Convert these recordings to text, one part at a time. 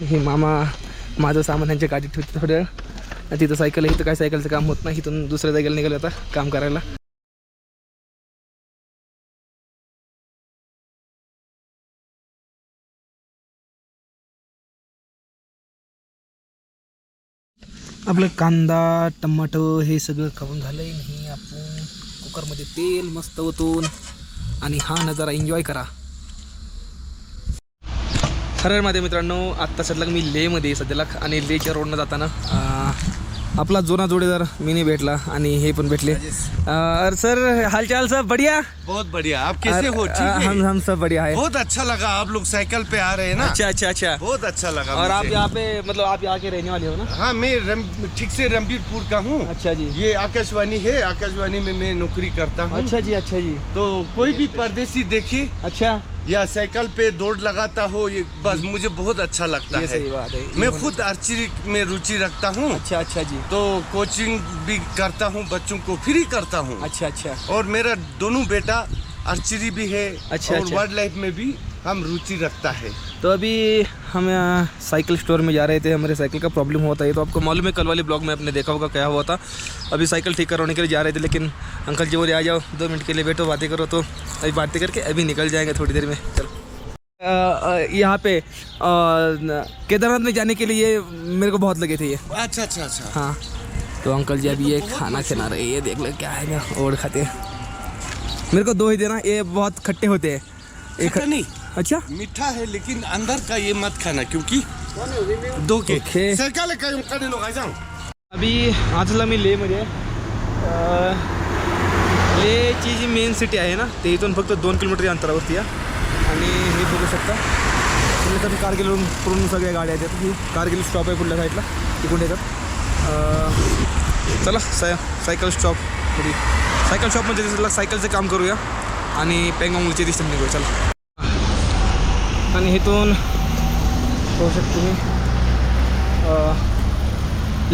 हे मामा माझं सामान त्यांच्या गाडीत ठेवते थोड्या तिथं सायकल आहे इथं काय सायकलचं काम होत नाही इथून दुसऱ्या जागेला निघालं आता काम करायला. आपलं कांदा टमाटो हे सगळं खाऊन झालं आहे नाही आपण कुकरमध्ये तेल मस्त ओतून आणि हा नजारा एन्जॉय करा. खरं माझ्या मित्रांनो आत्ता सध्या मी लेमध्ये सध्याला आणि लेच्या रोडनं जाताना आपला जुना जोडीदार मिनी भेटला आणि हे पण भेटले. अं, सर हालचाल सब बढ़िया? बहुत बढ़िया। आप कैसे हो? ठीक है? हम हम सब बढ़िया है। बहुत अच्छा लगा आप लोग साइकिल पे आ रहे हैं ना? अच्छा अच्छा अच्छा। बहुत अच्छा लगा और आप यहाँ पे मतलब आप यहाँ के रहने वाले हो ना? हाँ मैं ठीक से रणबीरपुर का हूँ। अच्छा जी। ये आकाशवाणी है आकाशवाणी में मैं नौकरी करता हूँ। अच्छा जी अच्छा जी। तो कोई भी परदेसी देखे अच्छा। या साइकिल पे दौड़ लगाता हो ये बस मुझे बहुत अच्छा लगता ये है। सही बात है मैं खुद आर्चरी में रुचि रखता हूँ। अच्छा अच्छा जी। तो कोचिंग भी करता हूँ बच्चों को फ्री करता हूँ। अच्छा अच्छा। और मेरा दोनों बेटा आर्चरी भी है अच्छा, और अच्छा। वाइल्ड लाइफ में भी हम रुचि रखता है। तो अभी हम यहाँ साइकिल स्टोर में जा रहे थे हमारे साइकिल का प्रॉब्लम हुआ था ये तो आपको मालूम है कल वाले ब्लॉग में आपने देखा होगा क्या हुआ था। अभी साइकिल ठीक करवाने के लिए जा रहे थे लेकिन अंकल जी बोले आ जाओ दो मिनट के लिए बैठो बातें करो। तो अभी बातें करके अभी निकल जाएँगे थोड़ी देर में। चलो। यहाँ पे केदारनाथ में जाने के लिए मेरे को बहुत लगे थे ये। अच्छा अच्छा अच्छा। हाँ। तो अंकल जी अभी ये खाना खिला रहे ये देख लो क्या है ना और खाते हैं। मेरे को दो ही देना ये बहुत खट्टे होते हैं। एक नहीं अच्छा। मीठा है लेकिन अंदर का ये मत खाना क्योंकि दो के। ओके. सरकार का yung kanino ka isang? अभी आजला मी लेमध्ये अं, लेची जी मेन सिटी आहे ना ते इथून फक्त दोन किलोमीटर अंतरावरती आहे आणि हे बघू शकता. पुढे तर कारगिलवरून पूर्ण सगळ्या गाड्या येतात. ही कारगिल स्टॉप आहे पुढल्या साईडला तिकडून येतात. अं, चला साय सायकल स्टॉप सायकल शॉपमध्ये दिसला सायकलचं काम करूया. आणि पेंगांगूच्या दिशेने निघूया. चला. आणि इथून पाहू शकतो तुम्ही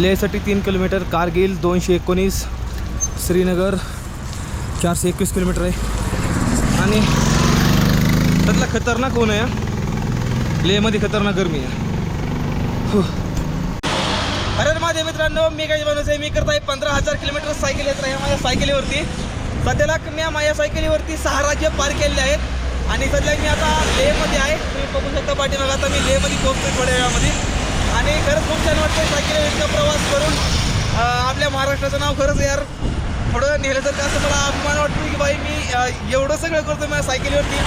लेहसाठी तीन किलोमीटर कारगिल दोनशे एकोणीस श्रीनगर चारशे एकवीस किलोमीटर आहे. आणि त्यातला खतरनाक ऊन आहे लेहमध्ये खतरनाक गरमी आहे. हो. अरे माझे मित्रांनो मी काही माणूस आहे. मी करत आहे पंधरा हजार किलोमीटर सायकल येत आहे माझ्या सायकलीवरती सध्याला मी माझ्या सायकलीवरती सहा राज्य पार केलेले आहेत. आणि सध्या मी आता लेहमध्ये आहे. तुम्ही बघू शकता पाठीमाग. आता मी लेहमध्ये पोहोचतोय थोड्या वेळामध्ये. आणि खरंच खूप छान वाटतं सायकल इतका प्रवास करून. आपल्या महाराष्ट्राचं नाव खरंच यार थोडं नेलं तर कसं मला अभिमान वाटतो की बाई मी एवढं सगळं करतो माझ्या सायकलीवरती.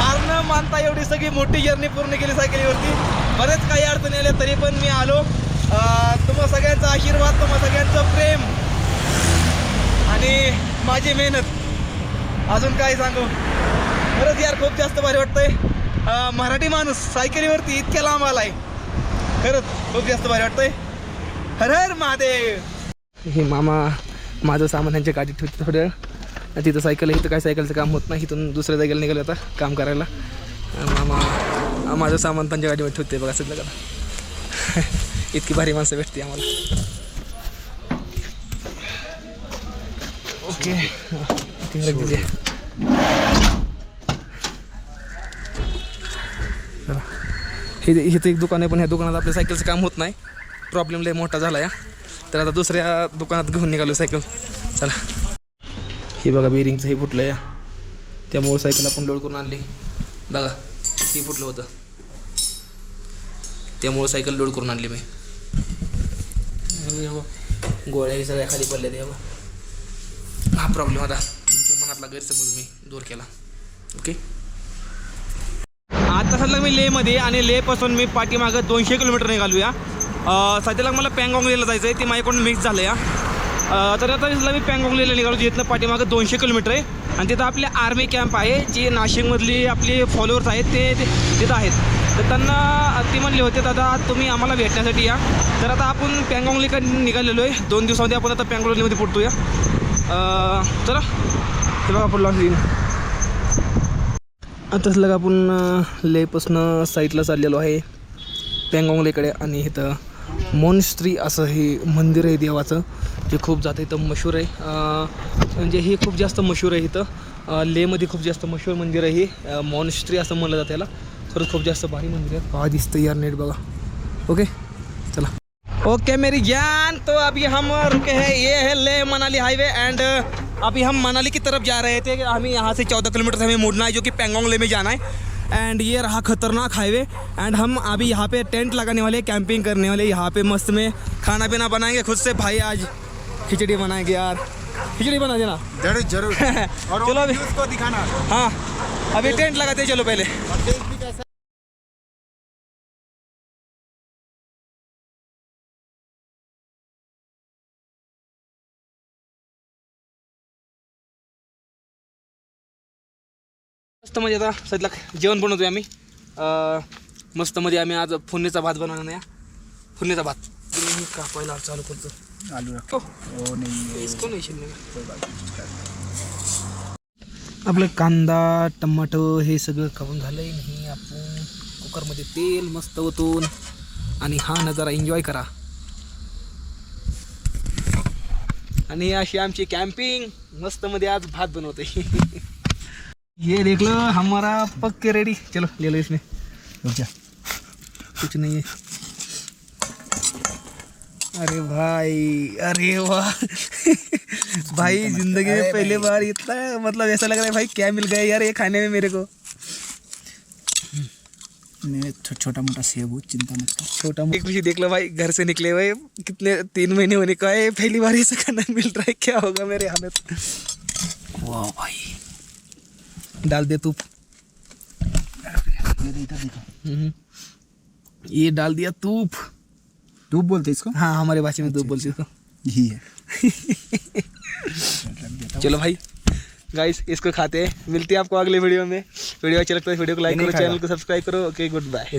हार न मानता एवढी सगळी मोठी जर्नी पूर्ण केली सायकलीवरती. बरेच काही अडचणी आल्या तरी पण मी आलो. अं, तुम्हा सगळ्यांचा आशीर्वाद तुम्हा सगळ्यांचं प्रेम. आणि माझी मेहनत. अजून काय सांगू? खरंच यार खूप जास्त भारी वाटतंय. मराठी माणूस सायकलीवरती इतक्या लांब आलाय. खरंच खूप जास्त भारी वाटतंय. हर हर महादेव. हे मामा माझं सामान त्यांच्या गाडीत ठेवते थोड्या वेळ. तिथं सायकल इथं काय सायकलचं काम होत नाही इथून दुसऱ्या जागेला निघालं आता काम करायला. मामा माझं सामान त्यांच्या गाडीवर ठेवते बघा सध्या का इतकी भारी माणसं भेटते आम्हाला. ओके. चला. हे इथं एक दुकान आहे पण ह्या दुकानात आपल्या सायकलचं काम होत नाही. प्रॉब्लेम लय मोठा झाला या. तर आता दुसऱ्या दुकानात घेऊन निघालो सायकल. चला. हे बघा बेरिंगचं हे फुटलं या. त्यामुळं सायकल आपण लोड करून आणली. बघा हे फुटलं होतं. त्यामुळं सायकल लोड करून आणली मी. गोळ्या हे सगळ्या खाली पडल्या ते हा प्रॉब्लेम आता. तुमच्या मनातला गैरसमज मी दूर केला. ओके आता सध्या मी लेमध्ये आणि लेपासून मी पाठीमागं दोनशे किलोमीटर निघालूया. सध्याला मला पँगॉंगलेला जायचं आहे ते माझ्याकडून मिक्स झालं या तर आता दिसलं मी पँगॉंगलेला निघालो जिथनं पाठीमागं दोनशे किलोमीटर आहे. आणि तिथं आपले आर्मी कॅम्प आहे जी नाशिकमधली आपली फॉलोअर्स आहेत ते ते- तिथं आहेत. तर त्यांना ती म्हणले होते दादा तुम्ही आम्हाला भेटण्यासाठी या. तर आता आपण पँगॉंगलीकडे निघालेलो आहे. दोन दिवसामध्ये आपण आता पँगॉंगलीमध्ये पुरतोया या चला. ते बघा पुढला आताच लग आपण लेपासनं साईडला चाललेलो आहे. पँगॉंगलेकडे आणि इथं मोनस्त्री असं हे मंदिर आहे देवाचं जे खूप जातं इथं मशहूर आहे. म्हणजे हे खूप जास्त मशहूर आहे इथं. लेमध्ये खूप जास्त मशहूर मंदिर आहे हे. मॉनस्ट्री असं म्हणलं जातं याला. खरंच खूप जास्त भारी मंदिर आहे. पहा दिसतं यार नेट बघा. ओके? चला. ओके मेरी ज्ञान तो अभी हम रुके है. ये है ले मनाली हाईवे एंड अभी हम मनाली की तरफ़ जा रहे थे हमें यहाँ से चौदह किलोमीटर हमें मुड़ना है जो कि पेंगोंग ले में जाना है। एंड ये रहा खतरनाक हाईवे एंड हम अभी यहाँ पे टेंट लगाने वाले कैंपिंग करने वाले। यहाँ पे मस्त में खाना पीना बनाएँगे खुद से। भाई आज खिचड़ी बनाएँगे यार। खिचड़ी बना देना। ज़रूर ज़रूर। और चलो अभी उसको दिखाना। हाँ अभी टेंट लगाते चलो पहले। मस्त म्हणजे आता सध्या जेवण बनवतोय आम्ही. अं, मस्त मध्ये आम्ही आज फोडणीचा भात बनवणार नाही फोडणीचा भात. तुम्ही कापायला चालू करतो. हो. शिरणे आपलं कांदा टमाटो हे सगळं खाऊन झालंय. नाही आपण कुकरमध्ये तेल मस्त ओतून आणि हा नजारा एन्जॉय करा. आणि अशी आमची कॅम्पिंग मस्त मध्ये आज भात बनवते ये देख लो हमारा पक्के रेडी चलो ले लो इसमें। रुक जा। कुछ नहीं है। अरे भाई अरे वाह। भाई ज़िंदगी में पहली बार इतना मतलब ऐसा लग रहा है भाई क्या मिल गया यार ये खाने में मेरे को। मैं छो, छोटा मोटा सेब हूँ चिंता मत कर। छोटा एक पीछे देख लो भाई घर से निकले हुए कितने तीन महीने होने का है पहली बार ऐसा खाना मिल रहा है क्या होगा मेरे हालत। वाह भाई। डाल दे तू। ये डाल दिया तूप। तूप बोलते इसको? हाँ हमारे भाषा में तूप बोलते इसको यही है। चलो भाई गाइस इसको खाते हैं। मिलते हैं आपको अगले वीडियो में। वीडियो अच्छा लगता है वीडियो को लाइक करो चैनल को सब्सक्राइब करो। Okay good bye